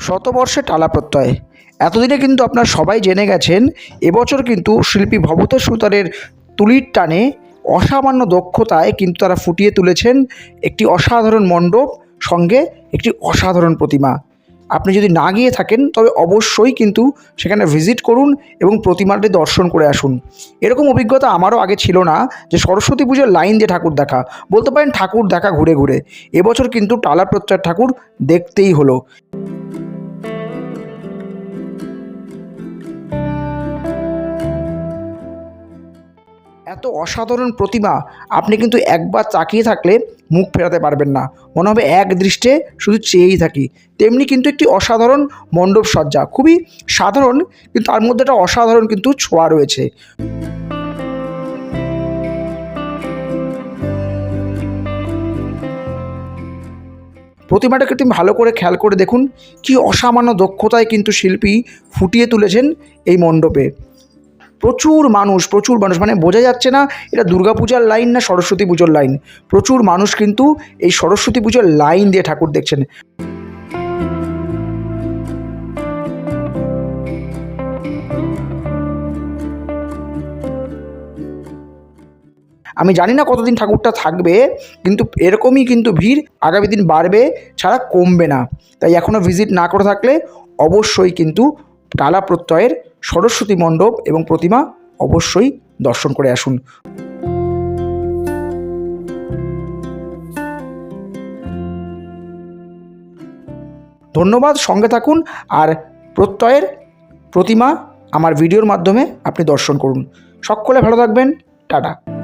শতবর্ষে টালা প্রত্যয়। এতদিনে কিন্তু আপনারা সবাই জেনে গেছেন, এবছর কিন্তু শিল্পী ভবতোষ সুতারের তুলির টানে অসামান্য দক্ষতায় কিন্তু তারা ফুটিয়ে তুলেছেন একটি অসাধারণ মণ্ডপ, সঙ্গে একটি অসাধারণ প্রতিমা। আপনি যদি না গিয়ে থাকেন, তবে অবশ্যই কিন্তু সেখানে ভিজিট করুন এবং প্রতিমাটি দর্শন করে আসুন। এরকম অভিজ্ঞতা আমারও আগে ছিল না যে সরস্বতী পুজোর লাইন দিয়ে ঠাকুর দেখা। বলতে পারেন ঠাকুর দেখা ঘুরে ঘুরে। এবছর কিন্তু টালা প্রত্যয় ঠাকুর দেখতেই হলো। এত অসাধারণ প্রতিমা, আপনি কিন্তু একবার তাকিয়ে থাকলে মুখ ফেরাতে পারবেন না। মনে হবে এক দৃষ্টে শুধু চেয়েই থাকি। তেমনি কিন্তু একটি অসাধারণ মণ্ডপ সজ্জা, খুবই সাধারণ, কিন্তু তার মধ্যে একটা অসাধারণ কিন্তু ছোঁয়া রয়েছে। প্রতিমাটাকে তুমি ভালো করে খেয়াল করে দেখুন, কি অসামান্য দক্ষতায় কিন্তু শিল্পী ফুটিয়ে তুলেছেন এই মণ্ডপে। প্রচুর মানুষ প্রচুর মানুষ মানে বোঝা যাচ্ছে না এটা দুর্গাপূজার লাইন না সরস্বতী পুজোর লাইন। প্রচুর মানুষ কিন্তু এই সরস্বতী পুজোর লাইন দিয়ে ঠাকুর দেখছেন। আমি জানি না কতদিন ঠাকুরটা থাকবে, কিন্তু এরকমই কিন্তু ভিড় আগামী দিন বাড়বে, ছাড়া কমবে না। তাই এখনও ভিজিট না করে থাকলে অবশ্যই কিন্তু টালা প্রত্যয়ের সরস্বতী মণ্ডপ এবং প্রতিমা অবশ্যই দর্শন করে আসুন। ধন্যবাদ, সঙ্গে থাকুন আর প্রত্যয়ের প্রতিমা আমার ভিডিওর মাধ্যমে আপনি দর্শন করুন। সকলে ভালো থাকবেন, টাটা।